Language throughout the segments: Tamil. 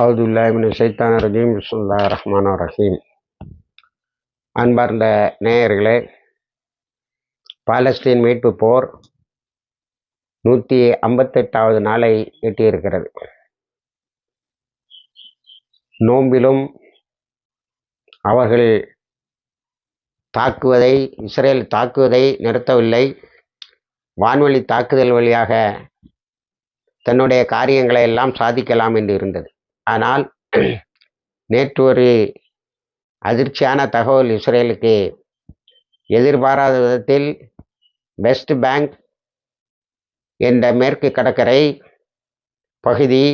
அவுதுல்லாமின் சைத்தான ரஜீம். பிஸ்முல்லா ரஹ்மான் ரஹீம். அன்பார்ந்த நேயர்களே பாலஸ்தீன் மீட்பு போர் நூற்றி ஐம்பத்தெட்டாவது நாளை எட்டியிருக்கிறது. நோம்பிலும் அவர்கள் தாக்குவதை இஸ்ரேல் தாக்குவதை நிறுத்தவில்லை. வான்வழி தாக்குதல் வழியாக தன்னுடைய காரியங்களை எல்லாம் சாதிக்கலாம் என்று இருந்தது. ஆனால் நேற்று ஒரு அதிர்ச்சியான தகவல் இஸ்ரேலுக்கு எதிர்பாராத விதத்தில் வெஸ்ட் பேங்க் என்ற மேற்கு கடற்கரை பகுதி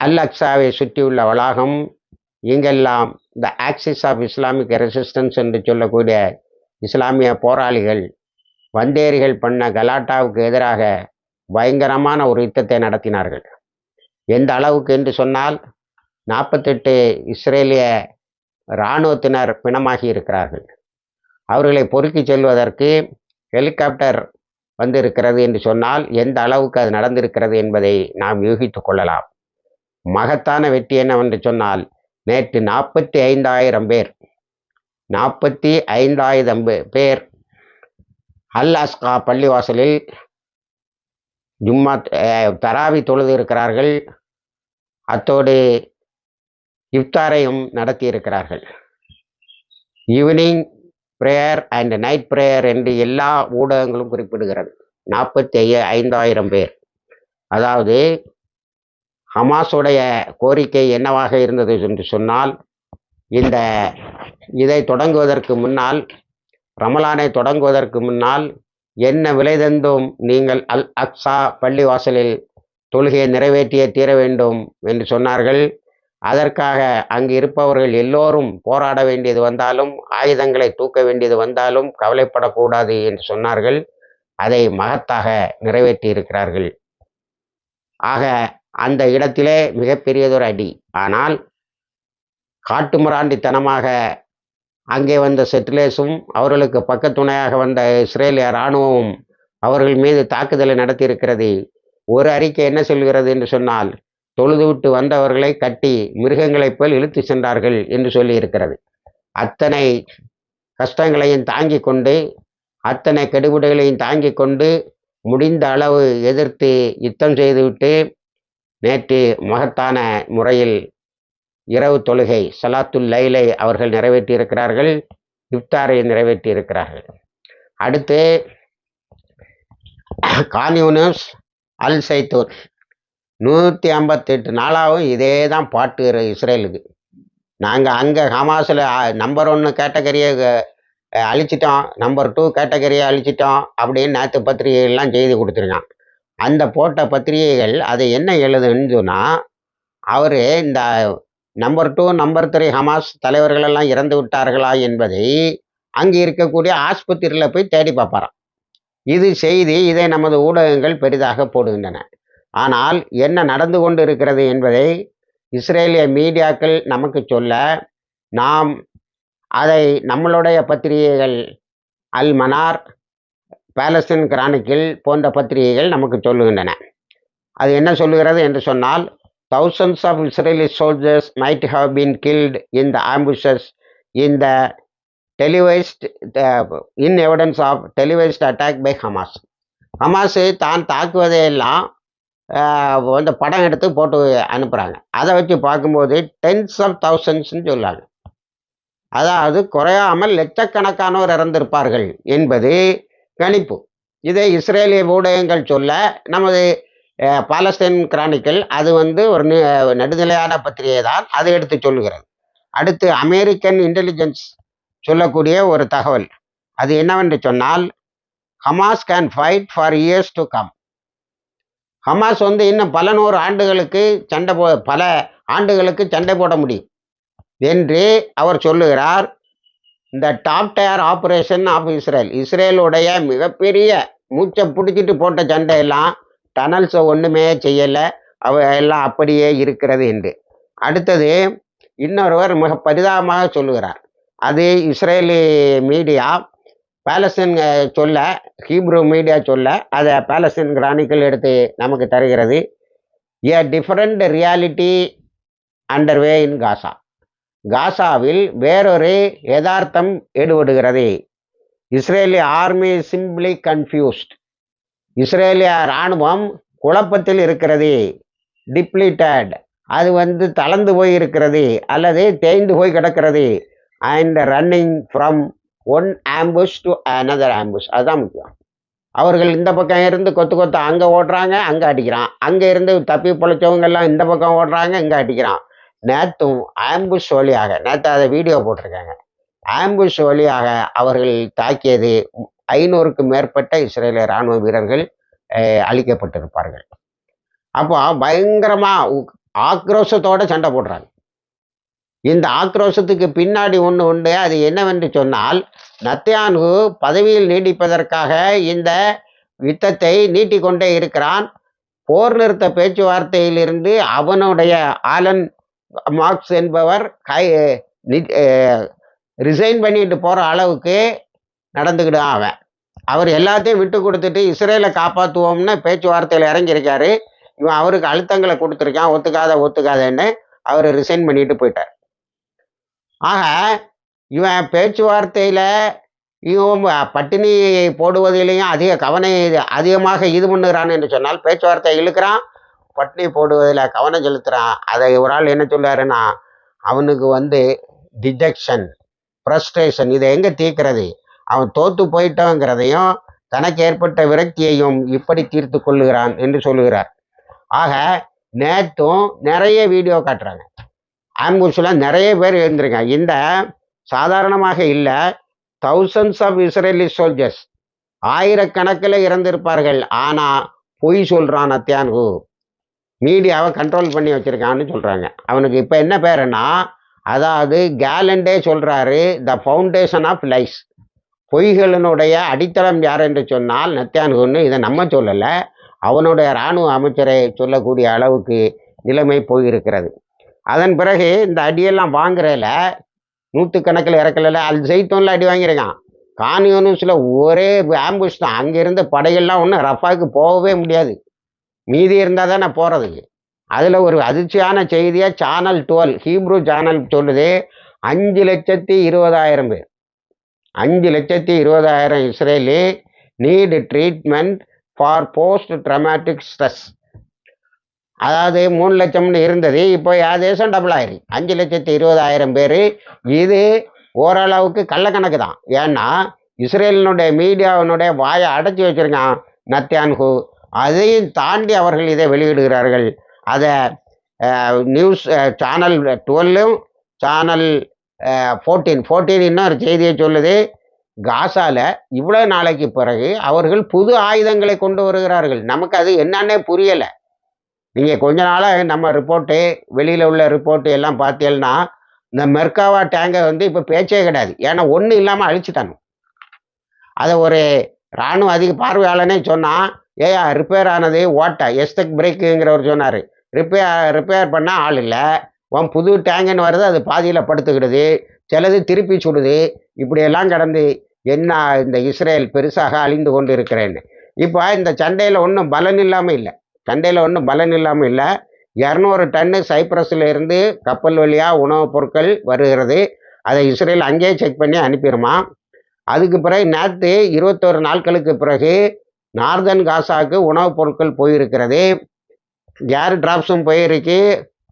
அல் அக்ஸாவை சுற்றியுள்ள வளாகம் இங்கெல்லாம் the axis of Islamic resistance என்று சொல்லக்கூடிய இஸ்லாமிய போராளிகள் வந்தேரிகள் பண்ண கலாட்டாவுக்கு எதிராக பயங்கரமான ஒரு யுத்தத்தை நடத்தினார்கள். எந்த அளவுக்கு என்று சொன்னால் நாற்பத்தெட்டு இஸ்ரேலிய இராணுவத்தினர் பிணமாகி இருக்கிறார்கள். அவர்களை பொறுக்கி செல்வதற்கு ஹெலிகாப்டர் வந்திருக்கிறது என்று சொன்னால் எந்த அளவுக்கு அது நடந்திருக்கிறது என்பதை நாம் யூகித்து கொள்ளலாம். மகத்தான வெற்றி என்னவென்று சொன்னால் நேற்று நாற்பத்தி ஐந்தாயிரம் பேர் நாற்பத்தி ஐந்தாயிரம் பேர் அல் அஸ்கா பள்ளிவாசலில் ஜும்மா தராவி தொழுது இருக்கிறார்கள். அத்தோடு இஃப்தாரையும் நடத்தி இருக்கிறார்கள் evening prayer and night prayer என்று எல்லா ஊடகங்களும் குறிப்பிடுகிறது. நாற்பத்தி ஐய ஐந்தாயிரம் பேர். அதாவது ஹமாஸுடைய கோரிக்கை என்னவாக இருந்தது என்று சொன்னால் இந்த இதை தொடங்குவதற்கு முன்னால் ரமலானை தொடங்குவதற்கு முன்னால் என்ன விலை தந்தும் நீங்கள் அல் அக்ஸா பள்ளிவாசலில் தொழுகையை நிறைவேற்றியே தீர வேண்டும் என்று சொன்னார்கள். அதற்காக அங்கு இருப்பவர்கள் எல்லோரும் போராட வேண்டியது வந்தாலும் ஆயுதங்களை தூக்க வேண்டியது வந்தாலும் கவலைப்படக்கூடாது என்று சொன்னார்கள். அதை மகத்தாக நிறைவேற்றி இருக்கிறார்கள். ஆக அந்த இடத்திலே மிகப்பெரியதொரு அடி. ஆனால் காட்டுமிராண்டித்தனமாக அங்கே வந்த செட்டிலேஸும் அவர்களுக்கு பக்கத்துணையாக வந்த இஸ்ரேலிய இராணுவமும் அவர்கள் மீது தாக்குதலை நடத்தியிருக்கிறது. ஒரு அறிக்கை என்ன சொல்கிறது என்று சொன்னால் தொழுதுவிட்டு வந்தவர்களை கட்டி மிருகங்களைப் போல் இழுத்து சென்றார்கள் என்று சொல்லியிருக்கிறது. அத்தனை கஷ்டங்களையும் தாங்கி கொண்டு அத்தனை கெடுபிடுகளையும் தாங்கி கொண்டு முடிந்த அளவு எதிர்த்து யுத்தம் செய்துவிட்டு நேற்று மகத்தான முறையில் இரவு தொழுகை சலாத்துல் லைலை அவர்கள் நிறைவேற்றியிருக்கிறார்கள் இப்தாரை நிறைவேற்றியிருக்கிறார்கள். அடுத்து கான்யூனஸ் அல் சைத்தூர். நூற்றி ஐம்பத்தெட்டு நாளாகவும் இதே தான் பாட்டு இஸ்ரேலுக்கு. நாங்கள் அங்கே ஹமாஸில் நம்பர் ஒன்று கேட்டகரியை அழிச்சிட்டோம். நம்பர் டூ கேட்டகரியை அழிச்சிட்டோம் அப்படின்னு நேற்று பத்திரிகைகள்லாம் செய்தி கொடுத்துருக்கான் அந்த போட்ட பத்திரிகைகள் அது என்ன எழுதுன்னு சொன்னால் அவர் இந்த number two number three Hamas தலைவர்களெல்லாம் இறந்து விட்டார்களா என்பதை அங்கே இருக்கக்கூடிய ஆஸ்பத்திரியில் போய் தேடி பார்ப்பாராம். இது செய்தி இதை நமது ஊடகங்கள் பெரிதாக போடுகின்றன. ஆனால் என்ன நடந்து கொண்டு இருக்கிறது என்பதை இஸ்ரேலிய மீடியாக்கள் நமக்கு சொல்ல நாம் அதை நம்மளுடைய பத்திரிகைகள் அல் மனார் பேலஸ்தீன் கிரானிக்கில் போன்ற பத்திரிகைகள் நமக்கு சொல்லுகின்றன. அது என்ன சொல்லுகிறது என்று சொன்னால் thousands of Israeli soldiers might have been killed in the ambushes in the televised in evidence of televised attack by Hamas Hamas தான் தாக்குவதையெல்லாம் uh, வந்து படம் எடுத்து போட்டு அனுப்புகிறாங்க அதை வச்சு பார்க்கும்போது டென்ஸ் ஆஃப் தௌசண்ட்ஸ்னு சொல்லுவாங்க அதாவது குறையாமல் லட்சக்கணக்கானோர் இறந்திருப்பார்கள் என்பது கணிப்பு. இதை இஸ்ரேலிய ஊடகங்கள் சொல்ல நமது uh, பாலஸ்தீன் கிரானிக்கல் அது வந்து ஒரு நடுநிலையான பத்திரிகை தான் அதை எடுத்து சொல்லுகிறது. அடுத்து அமெரிக்கன் இன்டெலிஜென்ஸ் சொல்லக்கூடிய ஒரு தகவல். அது என்னவென்று சொன்னால் Hamas can fight for years to come Hamas வந்து இன்னும் பல நூறு ஆண்டுகளுக்கு சண்டை போ பல ஆண்டுகளுக்கு சண்டை போட முடியும். என்று அவர் சொல்லுகிறார் இந்த top tier operation of Israel இஸ்ரேலுடைய மிகப்பெரிய மூச்சை பிடிச்சிட்டு போட்ட சண்டையெல்லாம் டனல்ஸை ஒன்றுமே செய்யலை. அவ எல்லாம் அப்படியே இருக்கிறது என்று. அடுத்தது இன்னொருவர் மிக பரிதாபமாக சொல்லுகிறார். அது இஸ்ரேலி மீடியா பேலஸ்தீன் சொல்ல ஹீப்ரூ மீடியா சொல்ல அதை பேலஸ்தீன் கிரானிக்கல் எடுத்து நமக்கு தருகிறது. A different reality underway in Gaza காசாவில் வேறொரு யதார்த்தம் ஈடுபடுகிறது. இஸ்ரேலிய ஆர்மி சிம்பிளி கன்ஃபியூஸ்ட் இஸ்ரேலிய இராணுவம் குழப்பத்தில் இருக்கிறது. டிப்ளீட்டட் அது வந்து தளர்ந்து போய் இருக்கிறது அல்லது தேய்ந்து போய் கிடக்கிறது. And running from one ambush to another ambush அதுதான் முக்கியம். அவர்கள் இந்த பக்கம் இருந்து கொத்து கொத்து அங்கே ஓடுறாங்க அங்கே அடிக்கிறான். அங்கே இருந்து தப்பி பிழைச்சவங்க எல்லாம் இந்த பக்கம் ஓடுறாங்க இங்கே அடிக்கிறான். நேற்றும் ஆம்புஷ் வழியாக நேற்று அதை வீடியோ போட்டிருக்காங்க. ஆம்புஷ் வழியாக அவர்கள் தாக்கியது ஐநூறுக்கு மேற்பட்ட இஸ்ரேலிய இராணுவ வீரர்கள் அழிக்கப்பட்டிருப்பார்கள். அப்போ பயங்கரமாக ஆக்ரோஷத்தோடு சண்டை போடுறாங்க. இந்த ஆக்ரோஷத்துக்கு பின்னாடி ஒன்று உண்டு. அது என்னவென்று சொன்னால் நத்தியான்கு பதவியில் நீடிப்பதற்காக இந்த யுத்தத்தை நீட்டிக்கொண்டே இருக்கிறான். போர் நிறுத்த பேச்சுவார்த்தையிலிருந்து அவனுடைய ஆலன் மார்க்ஸ் என்பவர் கை ரிசைன் பண்ணிட்டு போகிற அளவுக்கு நடந்துக்கிட்டான் அவன். அவர் எல்லாத்தையும் விட்டு கொடுத்துட்டு இஸ்ரேலை காப்பாற்றுவோம்னு பேச்சுவார்த்தையில் இறங்கியிருக்காரு. இவன் அவருக்கு அழுத்தங்களை கொடுத்துருக்கான். ஒத்துக்காத ஒத்துக்காதன்னு அவர் ரிசைன் பண்ணிட்டு போயிட்டார். ஆக இவன் பேச்சுவார்த்தையில் இவன் பட்டினி போடுவதிலையும் அதிக கவனம் இது- அதிகமாக இது பண்ணுறான் என்று சொன்னால் பேச்சுவார்த்தை இழுக்கிறான் பட்டினி போடுவதில் கவனம் செலுத்துகிறான் அதை ஒரு ஆள் என்ன சொல்றாருன்னா அவனுக்கு வந்து டிஜெக்ஷன் ஃப்ரஸ்ட்ரேஷன் இதை எங்கே தீர்க்கிறது? அவன் தோத்து போயிட்டோங்கிறதையும் தனக்கு ஏற்பட்ட விரக்தியையும் இப்படி தீர்த்து கொள்ளுகிறான் என்று சொல்லுகிறார். ஆக நேற்றும் நிறைய வீடியோ காட்டுறாங்க. ஆம்புஷில் நிறைய பேர் இருந்திருக்காங்க. இந்த சாதாரணமாக இல்லை தௌசண்ட்ஸ் ஆஃப் இஸ்ரேலி சோல்ஜர்ஸ் ஆயிரக்கணக்கில் இறந்திருப்பார்கள். ஆனால் பொய் சொல்கிறான் அத்தியான்கு. மீடியாவை கண்ட்ரோல் பண்ணி வச்சுருக்கான்னு சொல்கிறாங்க அவனுக்கு இப்போ என்ன பேருன்னா அதாவது கேலண்டே சொல்கிறாரு த ஃபவுண்டேஷன் ஆஃப் லைஸ் பொய்களினுடைய அடித்தளம் யார் என்று சொன்னால் நத்தியான்குன்னு இதை நம்ம சொல்லலை. அவனுடைய இராணுவ அமைச்சரை சொல்லக்கூடிய அளவுக்கு நிலைமை போயிருக்கிறது. அதன் பிறகு இந்த அடியெல்லாம் வாங்குறதுல நூற்றுக்கணக்கில் இறக்கல அல் ஜெய்தோனில் அடி வாங்கியிருக்கான் கான்யூனிஸில் ஒரே ஆம்புஷ் தான். அங்கேருந்து படைகள்லாம் ஒன்றும் ரஃபாவுக்கு போகவே முடியாது. மீதி இருந்தால் தானே போகிறதுக்கு அதில் ஒரு அதிர்ச்சியான செய்தியாக சேனல் டுவெல் ஹீப்ரூ சேனல் சொல்லுது அஞ்சு லட்சத்தி இருபதாயிரம் பேர். அஞ்சு லட்சத்தி இருபதாயிரம் Israeli need treatment for post traumatic stress அதாவது மூணு லட்சம்னு இருந்தது இப்போ தேசம் டபுள் ஆயிரு. அஞ்சு லட்சத்தி இருபதாயிரம் பேர். இது ஓரளவுக்கு கள்ளக்கணக்கு தான். ஏன்னா இஸ்ரேலினுடைய மீடியாவினுடைய வாயை அடைச்சி வச்சிருக்கான் நத்தியான்ஹு அதையும் தாண்டி அவர்கள் இதை வெளியிடுகிறார்கள். அதை நியூஸ் சேனல் டுவெல்லும் சேனல் ஃபோர்டீன் ஃபோர்டீன் இன்னொரு செய்தியை சொல்லுது. காசால இவ்வளோ நாளைக்கு பிறகு அவர்கள் புது ஆயுதங்களை கொண்டு வருகிறார்கள். நமக்கு அது என்னன்னே புரியலை. நீங்கள் கொஞ்ச நாளாக நம்ம ரிப்போர்ட்டு வெளியில் உள்ள ரிப்போர்ட்டு எல்லாம் பார்த்தீங்கன்னா இந்த மெர்காவா டேங்கை வந்து இப்போ பேச்சே கிடையாது. ஏன்னா ஒன்றும் இல்லாமல் அழிச்சிட்டாங்க. அதை ஒரு இராணுவ அதிக பார்வையாளனே சொன்னால் ஏயா ரிப்பேர் ஆனது ஓட்டை எஸ்தக் பிரேக்குங்கிறவர் சொன்னார். ரிப்பேர் ரிப்பேர் பண்ணால் ஆள் இல்லை. உன் புது டேங்குன்னு வருது அது பாதியில் படுத்துக்கிடுது. சிலது திருப்பி சுடுது. இப்படியெல்லாம் கடந்து என்ன இந்த இஸ்ரேல் பெருசாக அழிந்து கொண்டு இருக்கிறேன்னு இப்போ இந்த சண்டையில் ஒன்றும் பலன் இல்லாமல் இல்லை. சண்டையில் ஒன்றும் பலன் இல்லாமல் இல்லை. இரநூறு டன்னு சைப்ரஸில் இருந்து கப்பல் வழியாக உணவுப் பொருட்கள் வருகிறது. அதை இஸ்ரேல் அங்கேயே செக் பண்ணி அனுப்பிடுமா அதுக்கு பிறகு நேற்று இருபத்தோரு நாட்களுக்கு பிறகு நார்தன் காசாவுக்கு உணவுப் பொருட்கள் போயிருக்கிறது. ஏர் டிராப்ஸும் போயிருக்கு.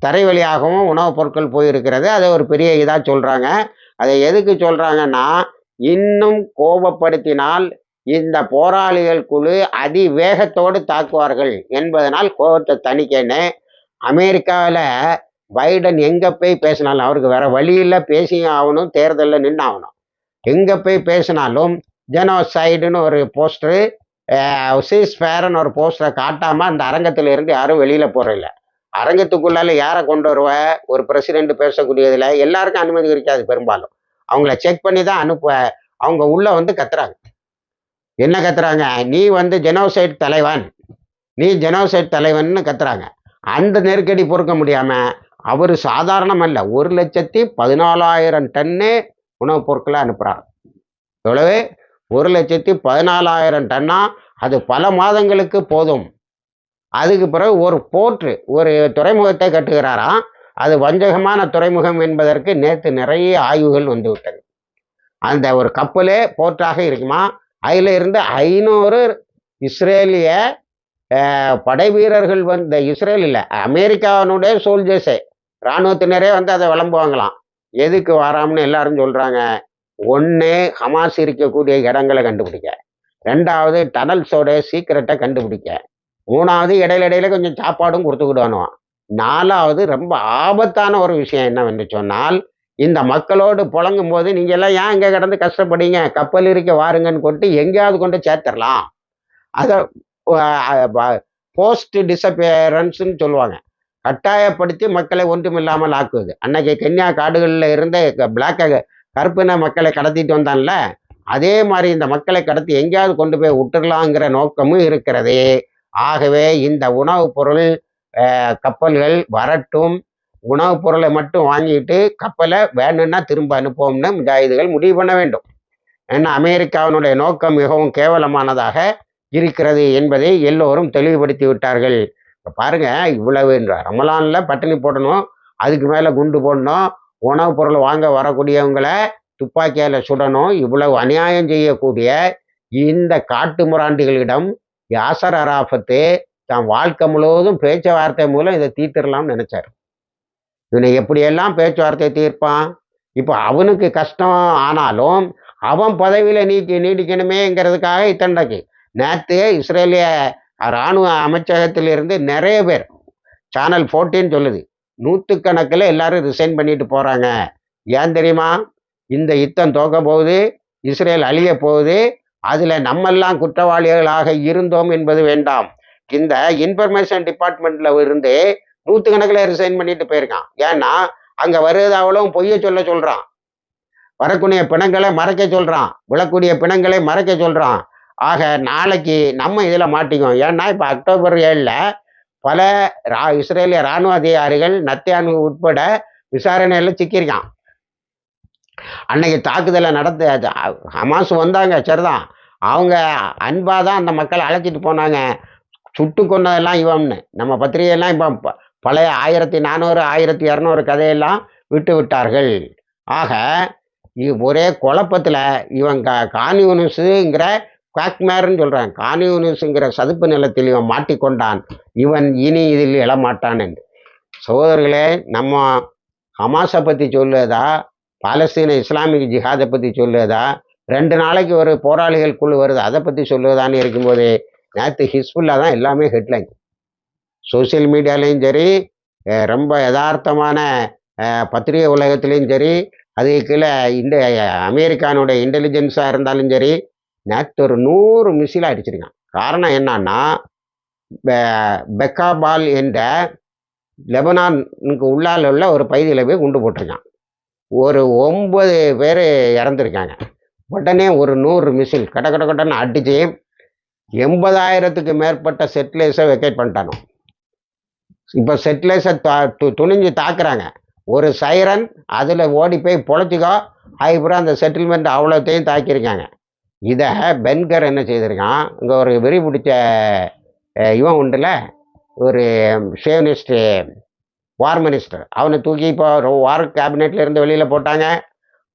தரை வழியாகவும் உணவுப் பொருட்கள் போயிருக்கிறது. அதை ஒரு பெரிய இதாக சொல்கிறாங்க அதை எதுக்கு சொல்கிறாங்கன்னா இன்னும் கோபப்படுத்தினால் இந்த போராளிகள் குழு அதிவேகத்தோடு தாக்குவார்கள் என்பதனால் கோபத்தை தணிக்கன்னு அமெரிக்காவில் பைடன் எங்கே போய் பேசினாலும் அவருக்கு வேற வழியில் பேசியும் ஆகணும் தேர்தலில் நின்று ஆகணும். எங்கே போய் பேசினாலும் ஜெனோசைடுன்னு ஒரு போஸ்டரு சீஸ்ஃபேர்னு ஒரு போஸ்டரை காட்டாமல் அந்த அரங்கத்தில் இருந்து யாரும் வெளியில் போகிறதில்ல அரங்கத்துக்குள்ளால யாரை கொண்டு வருவ? ஒரு பிரசிடென்ட் பேசக்கூடியதில் எல்லாருக்கும் அனுமதி இருக்காது பெரும்பாலும். அவங்கள செக் பண்ணி தான் அனுப்ப அவங்க உள்ளே வந்து கத்துறாங்க. என்ன கத்துறாங்க? நீ வந்து ஜெனோசைட் தலைவன். நீ ஜெனோசைட் தலைவன்னு கத்துறாங்க. அந்த நெருக்கடி பொறுக்க முடியாம அவர் சாதாரணம் அல்ல ஒரு லட்சத்தி பதினாலாயிரம் டன்னு உணவுப் பொருட்களை அனுப்புறார். எவ்வளவு? ஒரு லட்சத்தி பதினாலாயிரம் டன்னா அது பல மாதங்களுக்கு போதும். அதுக்கு பிறகு ஒரு போர்ட்டு ஒரு துறைமுகத்தை கட்டுகிறாராம் அது வஞ்சகமான துறைமுகம் என்பதற்கு நேற்று நிறைய ஆய்வுகள் வந்து விட்டது அந்த ஒரு கப்பலே போர்ட்டாக இருக்குமா? அதில் இருந்து ஐநூறு இஸ்ரேலிய படை வீரர்கள் வந்து இஸ்ரேல் இல்லை அமெரிக்காவினுடைய சோல்ஜர்ஸே இராணுவத்தினரே வந்து அதை விளம்புவாங்களாம். எதுக்கு வராம்னு எல்லாரும் சொல்கிறாங்க ஒன்று ஹமாஸ் இருக்கக்கூடிய இடங்களை கண்டுபிடிக்க. ரெண்டாவது டனல்ஸோட சீக்கிரட்டை கண்டுபிடிக்க. மூணாவது இடையில இடையில கொஞ்சம் சாப்பாடும் கொடுத்துக்கிடுவானுவான் நாலாவது ரொம்ப ஆபத்தான ஒரு விஷயம் என்னவென்று சொன்னால் இந்த மக்களோடு புழங்கும் போது நீங்கள் எல்லாம் ஏன் இங்கே கிடந்து கஷ்டப்படுங்க கப்பல் இருக்க வாருங்கன்னு கொண்டு எங்கேயாவது கொண்டு சேர்த்துடலாம். அதை போஸ்ட் டிசப்பியரன்ஸ்ன்னு சொல்லுவாங்க. கட்டாயப்படுத்தி மக்களை ஒன்றுமில்லாமல் ஆக்குவது. அன்னைக்கு கென்யா காடுகளில் இருந்த பிளாக்க கருப்பின மக்களை கடத்திட்டு வந்தான்ல அதே மாதிரி இந்த மக்களை கடத்தி எங்கேயாவது கொண்டு போய் விட்டுறலாங்கிற நோக்கமும் இருக்கிறது. ஆகவே இந்த உணவுப் பொருள் கப்பல்கள் வரட்டும். உணவுப் பொருளை மட்டும் வாங்கிட்டு கப்பலை வேணும்னா திரும்ப அனுப்போம்னு முஜாஹிதுகள் முடிவு பண்ண வேண்டும். ஏன்னா அமெரிக்காவினுடைய நோக்கம் மிகவும் கேவலமானதாக இருக்கிறது என்பதை எல்லோரும் தெளிவுபடுத்தி விட்டார்கள். இப்போ பாருங்க இவ்வளவு இந்த ரமலான்ல பட்டினி போடணும் அதுக்கு மேலே குண்டு போடணும் உணவுப் பொருள் வாங்க வரக்கூடியவங்களை துப்பாக்கியால் சுடணும் இவ்வளவு அநியாயம் செய்யக்கூடிய இந்த காட்டு முராண்டிகளிடம் யாசர் அராஃபத்து தான் வாழ்க்கை முழுவதும் பேச்சுவார்த்தை மூலம் இதை தீர்த்திடலாம்னு நினைச்சார். இவனை எப்படியெல்லாம் பேச்சுவார்த்தை தீர்ப்பான்? இப்போ அவனுக்கு கஷ்டம் ஆனாலும் அவன் பதவியில் நீக்கி நீடிக்கணுமேங்கிறதுக்காக இத்தண்டைக்கு நேற்று இஸ்ரேலிய இராணுவ அமைச்சகத்திலிருந்து நிறைய பேர் சேனல் 14 சொல்லுது நூற்றுக்கணக்கில் எல்லாரும் ரிசைன் பண்ணிட்டு போகிறாங்க ஏன் தெரியுமா? இந்த யுத்தம் தோக்க போகுது இஸ்ரேல் அழிய போகுது அதில் நம்மெல்லாம் குற்றவாளிகளாக இருந்தோம் என்பது வேண்டாம். இந்த இன்ஃபர்மேஷன் டிபார்ட்மெண்ட்டில் இருந்து நூத்து கணக்கில் ரிசைன் பண்ணிட்டு போயிருக்கான். ஏன்னா அங்க வருவது அவ்வளவும் பொய்ய சொல்ல சொல்றான். வரக்கூடிய பிணங்களை மறைக்க சொல்றான். விழக்கூடிய பிணங்களை மறைக்க சொல்றான். ஆக நாளைக்கு நம்ம இதுல மாட்டிக்குவோம். ஏன்னா இப்ப அக்டோபர் ஏழுல பல ரா இஸ்ரேலிய ராணுவ அதிகாரிகள் நத்தியானு உட்பட விசாரணையில சிக்கியிருக்கான். அன்னைக்கு தாக்குதலை நடத்த ஹமாஸ் வந்தாங்க சரிதான். அவங்க அன்பாதான் அந்த மக்களை அழைச்சிட்டு போனாங்க. சுட்டு கொண்டதெல்லாம் இவம்னு. நம்ம பத்திரிகையெல்லாம் இப்போ பழைய ஆயிரத்தி நானூறு ஆயிரத்தி இரநூறு கதையெல்லாம் விட்டு விட்டார்கள். ஆக ஒரே குழப்பத்தில் இவன் கா கான்யூனிஸுங்கிற குவாக்மேர்னு சொல்கிறான் கான்யூனிஸுங்கிற சதுப்பு நிலத்தில் இவன் மாட்டிக்கொண்டான். இவன் இனி இதில் எழமாட்டான் என்று. சகோதரர்களே நம்ம ஹமாஸை பற்றி சொல்லுவதா? பாலஸ்தீன இஸ்லாமிக் ஜிஹாதை பற்றி சொல்லுவதா? ரெண்டு நாளைக்கு ஒரு போராளிகள் குழு வருது அதை பற்றி சொல்லுவதான்னு இருக்கும்போது நேற்று ஹிஸ்புல்லா தான் எல்லாமே ஹெட்லைன் சோஷியல் மீடியாலையும் சரி ரொம்ப யதார்த்தமான பத்திரிகை உலகத்துலேயும் சரி அதுக்கு கீழே இந்த அமெரிக்கானுடைய இன்டெலிஜென்ஸாக இருந்தாலும் சரி நேற்று ஒரு நூறு மிசில் அடிச்சிருக்கான். காரணம் என்னன்னா பெக்கா பெக்காபால் என்ற லெபனானுக்கு உள்ளால உள்ள ஒரு பகுதியில் போய் குண்டு போட்டிருக்கான். ஒரு ஒன்பது பேர் இறந்துருக்காங்க. உடனே ஒரு நூறு மிசில் கட கட கடன்னு அடித்து எண்பதாயிரத்துக்கு மேற்பட்ட செட்டிலைஸை வெக்கேட் பண்ணிட்டானோ. இப்போ செட்டிலைஸை துணிஞ்சு தாக்குறாங்க. ஒரு சைரன் அதில் ஓடி போய் பொழைச்சிக்கோ. அதுக்கப்புறம் அந்த செட்டில்மெண்ட் அவ்வளோத்தையும் தாக்கியிருக்காங்க. இதை பென்கர் என்ன செய்திருக்கான்? இங்கே ஒரு வெறி பிடிச்ச இவன் உண்டுல ஒரு ஷேவனிஸ்ட் வார் மினிஸ்டர் அவனை தூக்கி இப்போ வார் கேபினெட்ல இருந்து வெளியில் போட்டாங்க.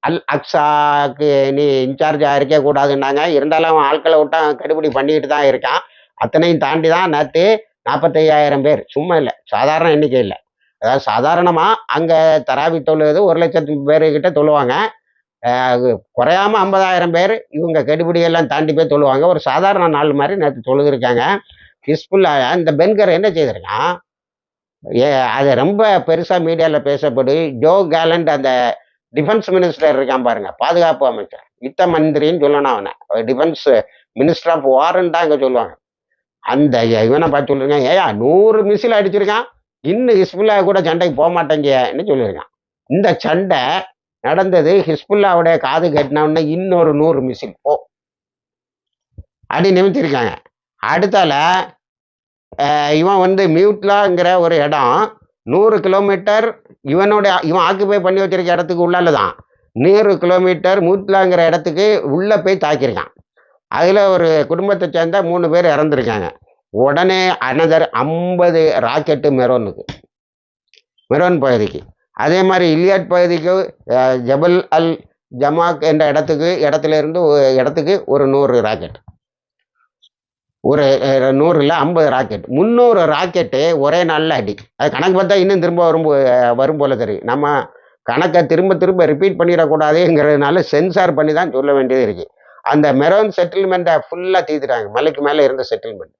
அல் அக்ஸாக்கு நீ இன்சார்ஜாக இருக்கே கூடாதுன்னாங்க. இருந்தாலும் அவன் ஆட்களை விட்டு அவன் கெடுபிடி பண்ணிக்கிட்டு தான் இருக்கான். அத்தனையும் தாண்டி தான் நேற்று நாற்பத்தையாயிரம் பேர். சும்மா இல்லை. சாதாரண எண்ணிக்கை இல்லை. அதாவது சாதாரணமாக அங்கே தராவி தொழுவது ஒரு லட்சத்து பேர்கிட்ட தொழுவாங்க. அஹ் குறையாம ஐம்பதாயிரம் பேர் இவங்க கெடுபிடியெல்லாம் தாண்டி போய் தொழுவாங்க. ஒரு சாதாரண நாள் மாதிரி நேற்று தொழுதுருக்காங்க. ஹிஸ்புல்லா இந்த பென்கர் என்ன செய்திருக்கான் ஏ அது ரொம்ப பெருசாக மீடியாவில் பேசப்படு. ஜோ கேலண்ட் அந்த டிஃபென்ஸ் மினிஸ்டர் இருக்கான் பாருங்க பாதுகாப்பு அமைச்சர். யுத்த மந்திரின்னு சொல்லணும் அவனை. டிஃபென்ஸ் மினிஸ்டர் ஆஃப் வார்ன்னு தான் இங்கே சொல்லுவாங்க. அந்த இவனை பார்த்து சொல்லியிருக்கான் ஏயா நூறு மிசில் அடிச்சிருக்கான். இன்னும் ஹிஸ்புல்லா கூட சண்டைக்கு போக மாட்டேங்கன்னு சொல்லியிருக்கான் இந்த சண்டை நடந்தது ஹிஸ்புல்லாவுடைய காது கட்டினவுடனே இன்னொரு நூறு மிசில் போ. அடி நிமித்திருக்காங்க. அடுத்தால இவன் வந்து மியூட்லாங்கிற ஒரு இடம். நூறு கிலோமீட்டர் இவனோட இவன் ஆக்குபை பண்ணி வச்சிருக்க இடத்துக்கு உள்ளால தான் நூறு கிலோமீட்டர் மூட்லாங்கிற இடத்துக்கு உள்ளே போய் தாக்கியிருக்கான். அதில் ஒரு குடும்பத்தை சேர்ந்தா மூணு பேர் இறந்துருக்காங்க. உடனே அனதர் ஐம்பது ராக்கெட்டு மெரோனுக்கு. மெரோன் பகுதிக்கு. அதே மாதிரி இலியாட் பகுதிக்கு ஜபல் அல் ஜமாக் என்ற இடத்துக்கு இடத்துல இருந்து இடத்துக்கு ஒரு நூறு ராக்கெட் ஒரு நூறில் நூறு இல்லை ஐம்பது ராக்கெட் முந்நூறு ராக்கெட்டு ஒரே நாளில் அடி. அது கணக்கு பார்த்தா இன்னும் திரும்ப வரும் வரும் போல தெரியும் நம்ம கணக்கை திரும்ப திரும்ப ரிப்பீட் பண்ணிடக்கூடாதுங்கிறதுனால சென்சார் பண்ணி தான் சொல்ல வேண்டியது இருக்குது அந்த மெரோன் செட்டில்மெண்ட்டை ஃபுல்லாக தீர்த்துட்டாங்க. மலைக்கு மேலே இருந்த செட்டில்மெண்ட்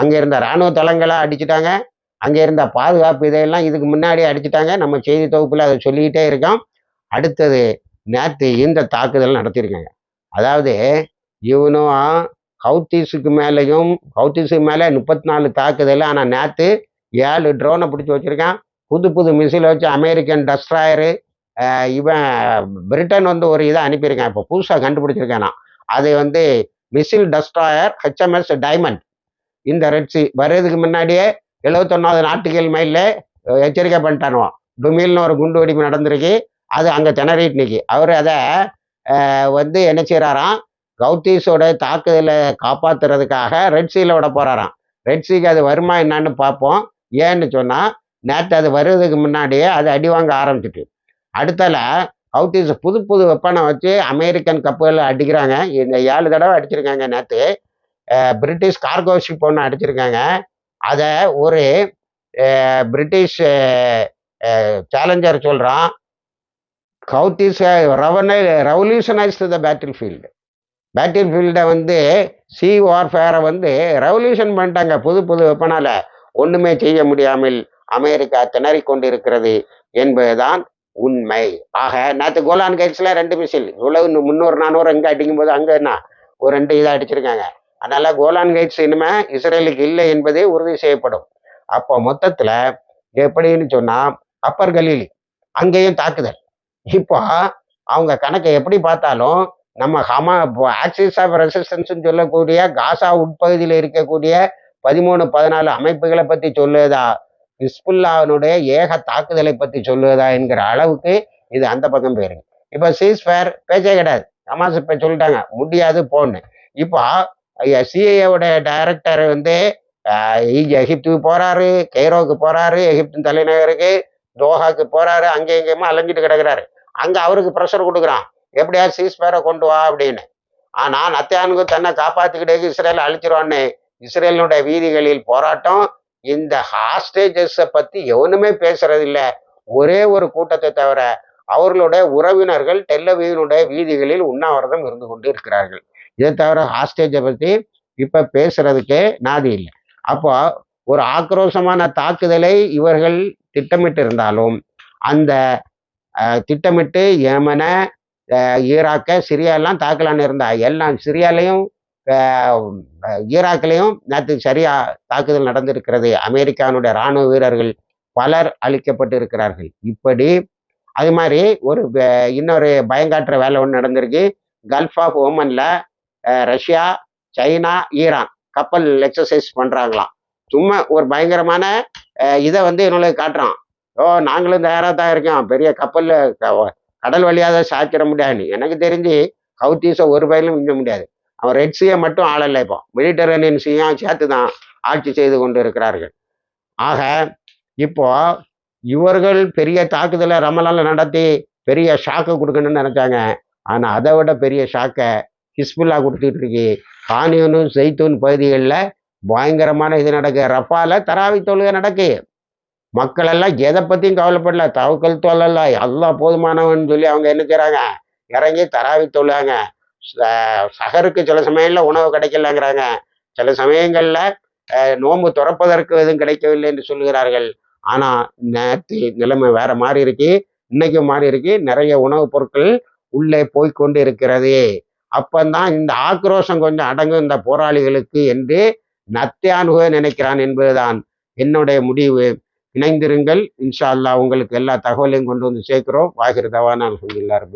அங்கே இருந்த இராணுவ தளங்களாக அடிச்சுட்டாங்க. அங்கே இருந்த பாதுகாப்பு இதையெல்லாம் இதுக்கு முன்னாடி அடிச்சிட்டாங்க. நம்ம செய்தி தொகுப்பில் அதை சொல்லிக்கிட்டே இருக்கோம். அடுத்தது நேற்று இந்த தாக்குதல் நடத்தியிருக்காங்க. அதாவது இவனும் ஹவுத்தீஸுக்கு மேலேயும் ஹவுத்தீஸுக்கு மேலே முப்பத்தி நாலு தாக்குதல். ஆனால் நேற்று ஏழு ட்ரோனை பிடிச்சி வச்சுருக்கான். புது புது மிசில் வச்சு அமெரிக்கன் டஸ்ட்ராயரு இவன் பிரிட்டன் வந்து ஒரு இதை அனுப்பியிருக்கான். இப்போ புதுசாக கண்டுபிடிச்சிருக்கானா அது வந்து மிசில் டஸ்ட்ராயர் ஹெச்எம்எஸ் டைமண்ட் இந்த ரெட்ஸி வர்றதுக்கு முன்னாடியே எழுபத்தொன்னாவது நாட்டுகள் மைலில் எச்சரிக்கை பண்ணிட்டானுவான் டுமில்னு ஒரு குண்டு வெடிப்பு நடந்திருக்கு. அது அங்கே திணறிட்டு நிற்கி அவர் அதை வந்து என்ன செய்கிறாராம் கௌதீஸோட தாக்குதலை காப்பாற்றுறதுக்காக ரெட் விட போகிறாராம் ரெட் சீக்கு அது வருமா என்னான்னு பார்ப்போம். ஏன்னு சொன்னால் நேற்று அது வர்றதுக்கு முன்னாடியே அது அடி வாங்க ஆரம்பிச்சிட்டு. அடுத்தால ஹவுத்தீஸ் புது புது வெப்பனை வச்சு அமெரிக்கன் கப்பல் அடிக்கிறாங்க. இந்த ஏழு தடவை அடிச்சிருக்காங்க நேற்று பிரிட்டிஷ் கார்கோ ஷிப் ஒன்று அடிச்சிருக்காங்க. அதை ஒரு பிரிட்டிஷ் சேலஞ்சர் சொல்கிறான் Houthis ரவனை revolutionise the battle field battle ஃபீல்டை வந்து சி வார்ஃபேரை வந்து ரெவல்யூஷன் பண்ணிட்டாங்க. புது புது வெப்பனால ஒன்றுமே செய்ய முடியாமல் அமெரிக்கா திணறிக் கொண்டிருக்கிறது என்பதுதான் உண்மை. ஆக நேற்று கோலான் கைட்ஸில் ரெண்டு மிசில் இவ்வளவு முந்நூறு நானூறு இங்கே அடிக்கும்போது அங்கே என்ன? ஒரு ரெண்டு இதாக அடிச்சிருக்காங்க. அதனால கோலான் கைட்ஸ் இனிமே இஸ்ரேலுக்கு இல்லை என்பதே உறுதி செய்யப்படும். அப்போ மொத்தத்தில் எப்படின்னு சொன்னால் அப்பர் கலீலி அங்கேயும் தாக்குதல். இப்போ அவங்க கணக்கை எப்படி பார்த்தாலும் நம்ம ஹமா ஆக்சிஸ் ஆஃப் ரெசிஸ்டன்ஸ்னு சொல்லக்கூடிய காசா உட்பகுதியில் இருக்கக்கூடிய பதிமூணு பதினாலு அமைப்புகளை பற்றி சொல்லுதா? ஹிஸ்புல்லாவினுடைய ஏக தாக்குதலை பற்றி சொல்லுவதா என்கிற அளவுக்கு இது அந்த பக்கம் போயிருங்க இப்போ சீஸ் ஃபயர் பேச்சே கிடையாது. ஹமாஸ் இப்போ சொல்லிட்டாங்க முடியாது போன்னு. இப்போ சிஐஏவுடைய டைரக்டர் வந்து எகிப்துக்கு போகிறாரு கெய்ரோவுக்கு போகிறாரு எகிப்தின் தலைநகருக்கு தோஹாக்கு போகிறாரு அங்கே எங்கேயுமா அலைஞ்சிட்டு கிடக்கிறாரு. அங்கே அவருக்கு ப்ரெஷர் கொடுக்குறான். எப்படியா சீஸ் ஃபயரை கொண்டு வா அப்படின்னு. ஆனால் நத்தியானுக்கு தன்னை காப்பாற்றிக்கிட்டே இஸ்ரேல் அழிச்சிருவான்னு இஸ்ரேலினுடைய வீதிகளில் போராட்டம் இந்த ஹாஸ்டேஜஸை பற்றி எவனுமே பேசுறதில்ல. ஒரே ஒரு கூட்டத்தை தவிர அவர்களுடைய உறவினர்கள் டெல்லவீனுடைய வீதிகளில் உண்ணாவிரதம் இருந்து கொண்டு இருக்கிறார்கள். இதை தவிர ஹாஸ்டேஜை பற்றி இப்போ பேசுறதுக்கே நாதி இல்லை. அப்போ ஒரு ஆக்ரோஷமான தாக்குதலை இவர்கள் திட்டமிட்டு இருந்தாலும் அந்த திட்டமிட்டு ஏமனை ஈராக்க சிரியாலாம் தாக்கலான்னு இருந்தா எல்லாம் சிரியாலையும் ஈராக்கிலையும் நேற்று சரியா தாக்குதல் நடந்திருக்கிறது. அமெரிக்கானுடைய இராணுவ வீரர்கள் பலர் அழிக்கப்பட்டு இருக்கிறார்கள் இப்படி அது மாதிரி ஒரு இன்னொரு பயங்காட்டுற வேலை ஒன்று நடந்திருக்கு. கல்ஃப் ஆஃப் ஓமனில் ரஷ்யா சைனா ஈரான் கப்பல் எக்ஸசைஸ் பண்ணுறாங்களாம் சும்மா ஒரு பயங்கரமான இதை வந்து என்னோட காட்டுறான். ஓ நாங்களும் தயாராக தான் இருக்கோம். பெரிய கப்பலில் க- கடல் வழியாக தான் சாய்ச்சிட முடியாது. எனக்கு தெரிஞ்சு ஹவுத்தீஸை ஒரு பயிலும் மிஞ்ச முடியாது. அவன் ரெட் சீயை மட்டும் ஆளலை இப்போ. மெடிட்டரேனியன் சீயும் சேர்த்து தான் ஆட்சி செய்து கொண்டு இருக்கிறார்கள் ஆக இப்போ இவர்கள் பெரிய தாக்குதலை ரமலால நடத்தி பெரிய ஷாக்கை கொடுக்கணும்னு நினைச்சாங்க. ஆனால் அதை விட பெரிய ஷாக்கை ஹிஸ்புல்லா கொடுத்துட்டு இருக்கு. கானியூனும் செய்தூன் பகுதிகளில் பயங்கரமான இது நடக்கு. ரப்பால தராவி தொழுகை நடக்கு. மக்கள் எல்லாம் எதை பத்தியும் கவலைப்படல. தவக்கல் தொழல. எல்லாம் போதுமானவன் சொல்லி அவங்க என்ன செய்றாங்க? இறங்கி தராவி தொழுகாங்க சகருக்கு சில சமயங்கள்ல உணவு கிடைக்கலங்கிறாங்க. சில சமயங்கள்ல நோம்பு துறப்பதற்கு எதுவும் கிடைக்கவில்லை என்று சொல்லுகிறார்கள். ஆனா நேற்று நிலைமை வேற மாதிரி இருக்கு. இன்னைக்கு மாறி இருக்கு. நிறைய உணவுப் பொருட்கள் உள்ளே போய்க்கொண்டு இருக்கிறது. அப்பந்தான் இந்த ஆக்ரோஷம் கொஞ்சம் அடங்கும் இந்த போராளிகளுக்கு என்று நத்தியானுக நினைக்கிறான் என்பதுதான் என்னுடைய முடிவு. இணைந்திருங்கள். இன்ஷா அல்லாஹ் உங்களுக்கு எல்லா தகவலையும் கொண்டு வந்து சேர்க்கிறோம். வாகிருதவான அல்ஹம்துலில்லாஹ் ரபில்